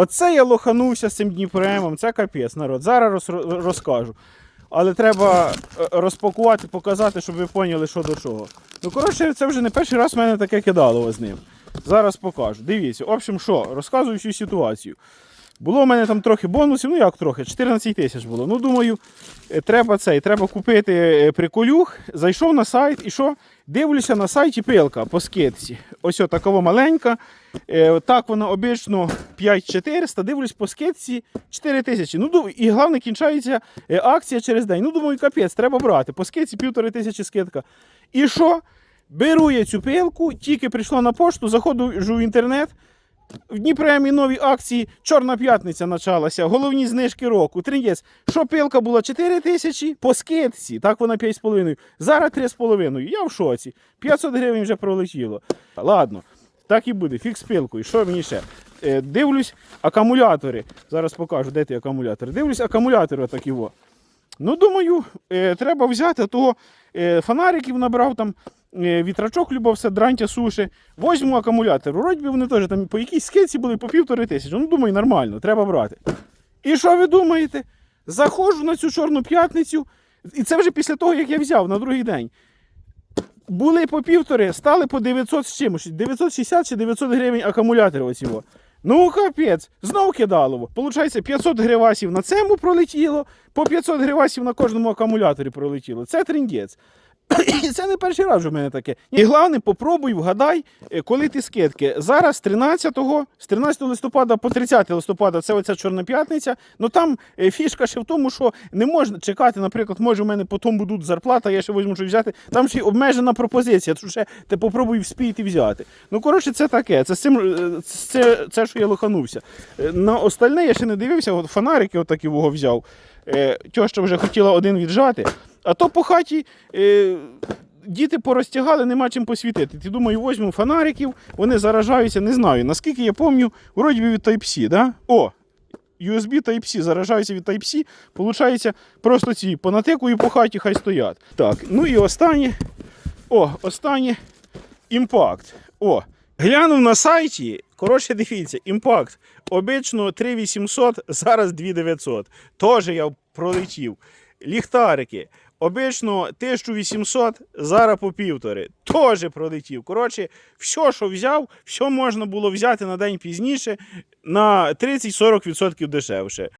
Оце я лоханувся з цим Дніпремом, це капець, народ. Зараз роз- розкажу. Але треба е, розпакувати, показати, щоб ви поняли, що до чого. Ну, коротше, це вже не перший раз в мене таке кидало з ним. Зараз покажу. Дивіться, в общем, що, розказую всю ситуацію. Було в мене там трохи бонусів, ну як трохи, 14 тисяч було. Ну, думаю, е, треба цей, треба купити е, приколюх. Зайшов на сайт і що? Дивлюся на сайті пилка по скидці. Ось такова маленька. Е, Так вона обично 5400, дивлюсь по скидці 4 тисячі. Ну, і головне, кінчається акція через день. Ну, думаю, капець, треба брати. По скидці півтори тисячі скидка. І що? Беру я цю пилку, тільки прийшла на пошту, заходжу в інтернет. В Дніпремі нові акції, Чорна п'ятниця почалася, головні знижки року. Тріндець. Що пилка була 4 тисячі по скидці, так вона 5,5. Зараз 3,5. Я в шоці. 500 гривень вже пролетіло. Ладно, так і буде. Фікс пилкою. Що мені ще? Е, дивлюсь, акумулятори. Зараз покажу, де ті акумулятори. Дивлюсь, акумулятори отакі. Ну, думаю, е, треба взяти, того е, фонариків набрав там. Е, Вітрачок любався, дрантя суші. Возьму акумулятор. Вроді вони теж там по якійсь скидці були по півтори тисячі. Ну, думаю, нормально, треба брати. І що ви думаєте? Заходжу на цю чорну п'ятницю, і це вже після того, як я взяв на другий день. Були по півтори, стали по 900 з чимось. 960 чи 900 гривень акумулятори оці. во. Ну, капець, знов кидалово. Получається, 500 гривасів на цьому пролетіло, по 500 гривасів на кожному акумуляторі пролетіло. Це трендець. І це не перший раз в мене таке. І головне, попробуй, вгадай, е, коли ти скидки. Зараз 13, з 13 листопада по 30 листопада це оця Чорна п'ятниця. Ну там е, фішка ще в тому, що не можна чекати, наприклад, може, в мене потім будуть зарплата, я ще візьму щось взяти. Там ще й обмежена пропозиція, то ще ти попробуй вспіти взяти. Ну, коротше, це таке. Це з цим, е, це, це що я лоханувся. На остальне я ще не дивився, от фонарики отакі вого взяв. Тьоща вже хотіла один віджати. А то по хаті е, діти порозтягали, нема чим посвітити. Ти думаю, візьму фонариків, вони заражаються, не знаю. Наскільки я пам'ятаю, вроді від Type-C, да? О! USB Type-C заражаються від Type-C. Получається, просто ці понатикую по хаті, хай стоять. Так, ну і останнє. О, останнє імпакт. О, глянув на сайті. Коротше, дивіться, імпакт. Обично 3800, зараз 2900. Теж я пролетів. Ліхтарики. Обично 1800, зараз по півтори. Теж пролетів. Коротше, все, що взяв, все можна було взяти на день пізніше на 30-40% дешевше.